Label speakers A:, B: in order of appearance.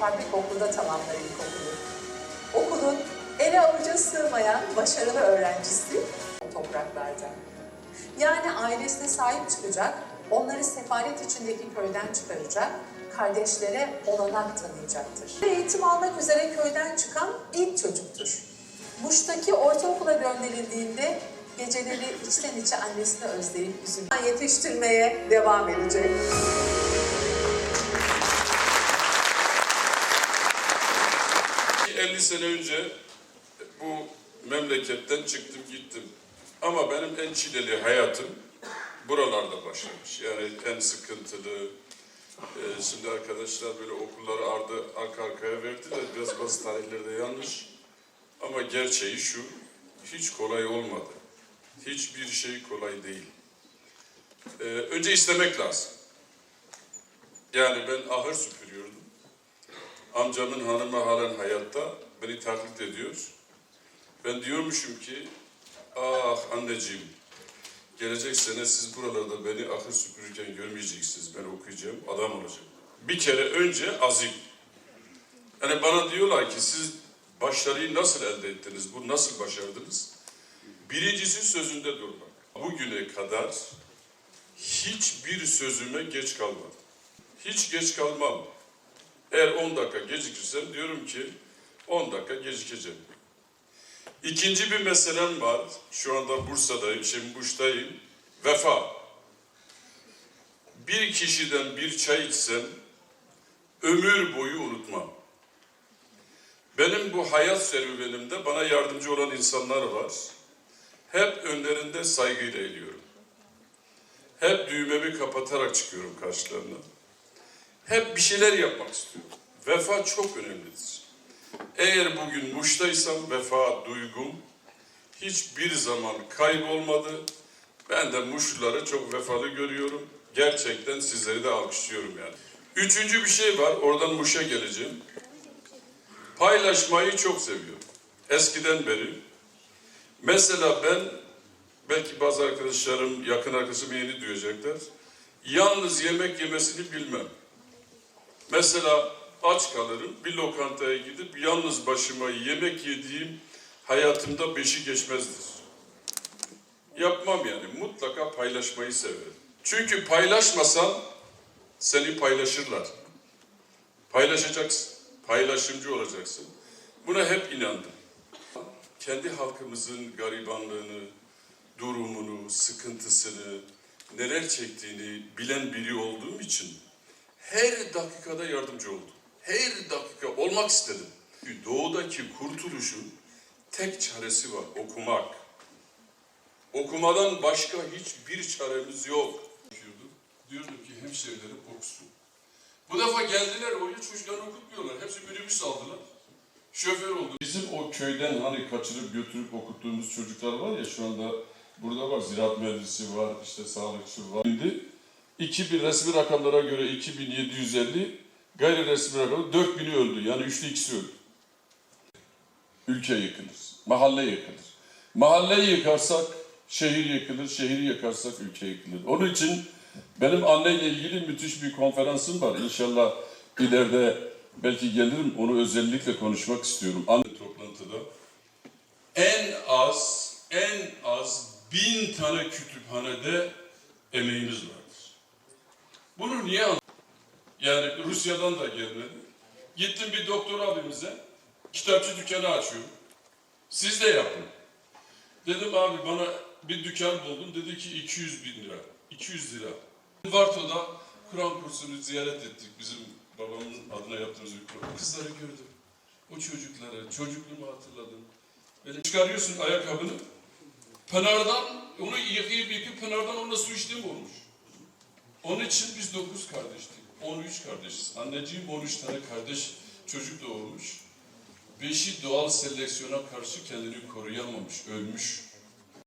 A: Fabrik Okulu'da tamamlar ilkokulu. Okulun ele avuca sığmayan başarılı öğrencisi topraklarda. Yani ailesine sahip çıkacak, onları sefalet içindeki köyden çıkaracak, kardeşlere olanak tanıyacaktır. Eğitim almak üzere köyden çıkan ilk çocuktur. Muş'taki ortaokula gönderildiğinde geceleri içten içe annesini özleyip üzülen yetiştirmeye devam edecek.
B: 50 sene önce bu memleketten çıktım gittim. Ama benim en çileli hayatım buralarda başlamış. Yani en sıkıntılı. Ee, şimdi arkadaşlar böyle okulları ardı, arka arkaya verdiler. Biraz bazı tarihlerde yanlış. Ama gerçeği şu, hiç kolay olmadı. Hiçbir şey kolay değil. Ee, önce istemek lazım. Yani ben ahır süpürüyordum. Amcamın hanımı halen hayatta beni taklit ediyor. Ben diyormuşum ki, ah anneciğim, gelecek sene siz buralarda beni ahır süpürürken görmeyeceksiniz. Ben okuyacağım, adam olacağım. Bir kere önce azim. Yani bana diyorlar ki siz başarıyı nasıl elde ettiniz, bu nasıl başardınız? Birincisi sözünde durmak. Bugüne kadar hiçbir sözüme geç kalmadım. Hiç geç kalmam. Eğer 10 dakika gecikirsem diyorum ki 10 dakika gecikeceğim. İkinci bir meselem var. Şu anda Bursa'dayım, şimdi Muş'tayım. Vefa. Bir kişiden bir çay içsem ömür boyu unutmam. Benim bu hayat serüvenimde bana yardımcı olan insanlar var. Hep önlerinde saygıyla eğiliyorum. Hep düğmemi kapatarak çıkıyorum karşılarına. Hep bir şeyler yapmak istiyorum. Vefa çok önemlidir. Eğer bugün Muş'taysam vefa duygum hiçbir zaman kaybolmadı. Ben de Muşluları çok vefalı görüyorum. Gerçekten sizleri de alkışlıyorum yani. Üçüncü bir şey var, oradan Muş'a geleceğim. Paylaşmayı çok seviyorum. Eskiden beri. Mesela ben, belki bazı arkadaşlarım, yakın arkadaşım yeni duyacaklar. Yalnız yemek yemesini bilmem. Mesela aç kalırım, bir lokantaya gidip yalnız başıma yemek yediğim hayatımda beşi geçmezdir. Yapmam yani, mutlaka paylaşmayı severim. Çünkü paylaşmasan seni paylaşırlar. Paylaşacaksın, paylaşımcı olacaksın. Buna hep inandım. Kendi halkımızın garibanlığını, durumunu, sıkıntısını, neler çektiğini bilen biri olduğum için her dakikada yardımcı oldum. Her dakika olmak istedim. Doğudaki kurtuluşun tek çaresi var, okumak. Okumadan başka hiçbir çaremiz yok. Diyordum, diyordum ki hemşehrilerim okusun. Bu defa geldiler, oraya çocukları okutmuyorlar. Hepsi minibüs aldılar. Şoför oldu. Bizim o köyden hani kaçırıp götürüp okuttuğumuz çocuklar var ya şu anda burada var. Ziraat mühendisi var, işte sağlıkçı var. Şimdi 2000 resmi rakamlara göre 2750, gayri resmi rakamlar 4000'i öldü. Yani üçte ikisi öldü. Ülke yıkılır, mahalle yıkılır. Mahalleyi yıkarsak şehir yıkılır, şehri yıkarsak ülke yıkılır. Onun için benim anneyle ilgili müthiş bir konferansım var. İnşallah ileride belki gelirim onu özellikle konuşmak istiyorum. Anne toplantıda en az en az bin tane kütüphanede emeğimiz vardır. Bunu niye anladım? Yani Rusya'dan da gelmedi. Gittim bir doktor abimize kitapçı dükkanı açıyorum. Siz de yapın. Dedim abi bana bir dükkan buldum. Dedi ki 200 bin lira. 200 lira. Varto'da Kur'an kursunu ziyaret ettik. Bizim babamın adına yaptığımız bir Kur'an. Kızları gördüm. O çocukları, çocukluğumu hatırladım. Böyle çıkarıyorsun ayakkabını. Pınardan, onu yıkayıp yıkayıp Pınardan onunla su içtiğim olmuş. Onun için biz dokuz kardeştik. 13 kardeşiz. Anneciğim 13 tane kardeş çocuk doğurmuş. Beşi doğal seleksiyona karşı kendini koruyamamış, ölmüş.